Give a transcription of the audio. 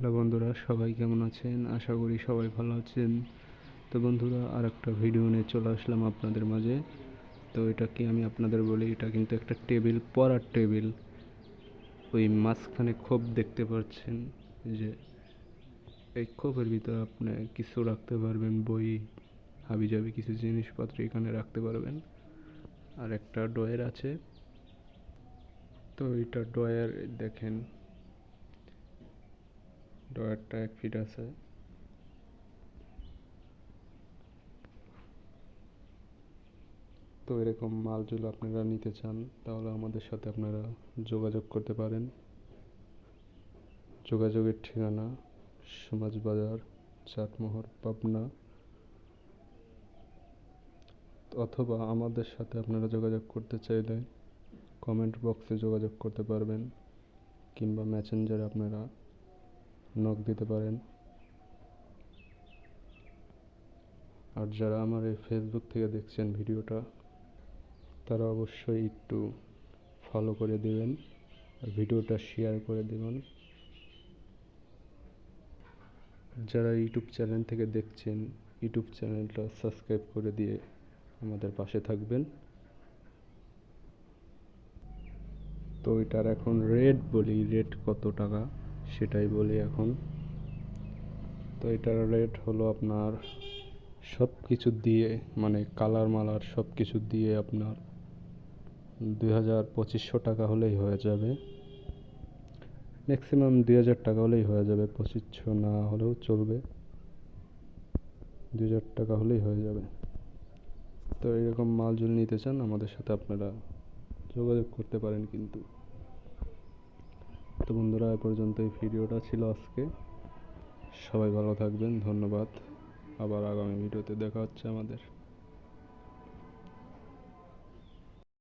Hello বন্ধুরা, সবাই কেমন আছেন? আশা করি সবাই ভালো আছেন। তো বন্ধুরা আর একটা ভিডিও নিয়ে চলে আসলাম আপনাদের মাঝে। তো এটা কি আমি আপনাদের বলি? এটা কিন্তু একটা টেবিল, পড়ার টেবিল। ওই মাঝখানে খোপ দেখতে পাচ্ছেন যে এই খোপের ভিতরে আপনি কিছু রাখতে পারবেন, বই হাবি হাবিজাবি কিছু জিনিসপত্র এখানে রাখতে পারবেন। আর একটা ডয়ের আছে। তো এটা ডয়ার দেখেন ডয়ারটা এক ফিট আছে। তো এরকম মালজুল আপনারা নিতে চান, তাহলে আমাদের সাথে আপনারা যোগাযোগ করতে পারেন। যোগাযোগের ঠিকানা সমাজ বাজার চাটমোহর, পাবনা। অথবা আমাদের সাথে আপনারা যোগাযোগ করতে চাইলে কমেন্ট বক্সে যোগাযোগ করতে পারবেন, কিংবা মেসেঞ্জারে আপনারা নক দিতে পারেন। আর যারা আমার এই ফেসবুক থেকে দেখছেন ভিডিওটা, তারা অবশ্যই একটু ফলো করে দেবেন আর ভিডিওটা শেয়ার করে দেবেন। যারা ইউটিউব চ্যানেল থেকে দেখছেন ইউটিউব চ্যানেলটা সাবস্ক্রাইব করে দিয়ে আমাদের পাশে থাকবেন। তো এটার এখন রেট বলি রেট কত টাকা? সেটাই বলি এখন। তো এটার রেট হলো আপনার সব কিছু দিয়ে মানে কালার মালার সব কিছু দিয়ে আপনার দুই হাজার পঁচিশশো টাকা হলেই হয়ে যাবে। ম্যাক্সিমাম দুই হাজার টাকা হলেই হয়ে যাবে, পঁচিশশো না হলেও চলবে। দুই হাজার টাকা হলেই হয়ে যাবে। তো এরকম মাল যদি নিতে চান, আমাদের সাথে আপনারা যোগাযোগ করতে পারেন কিন্তু। তো বন্ধুরা, এ পর্যন্ত এই ভিডিওটা ছিল আজকে। সবাই ভালো থাকবেন, ধন্যবাদ। আবার আগামী ভিডিওতে দেখা হচ্ছে আমাদের।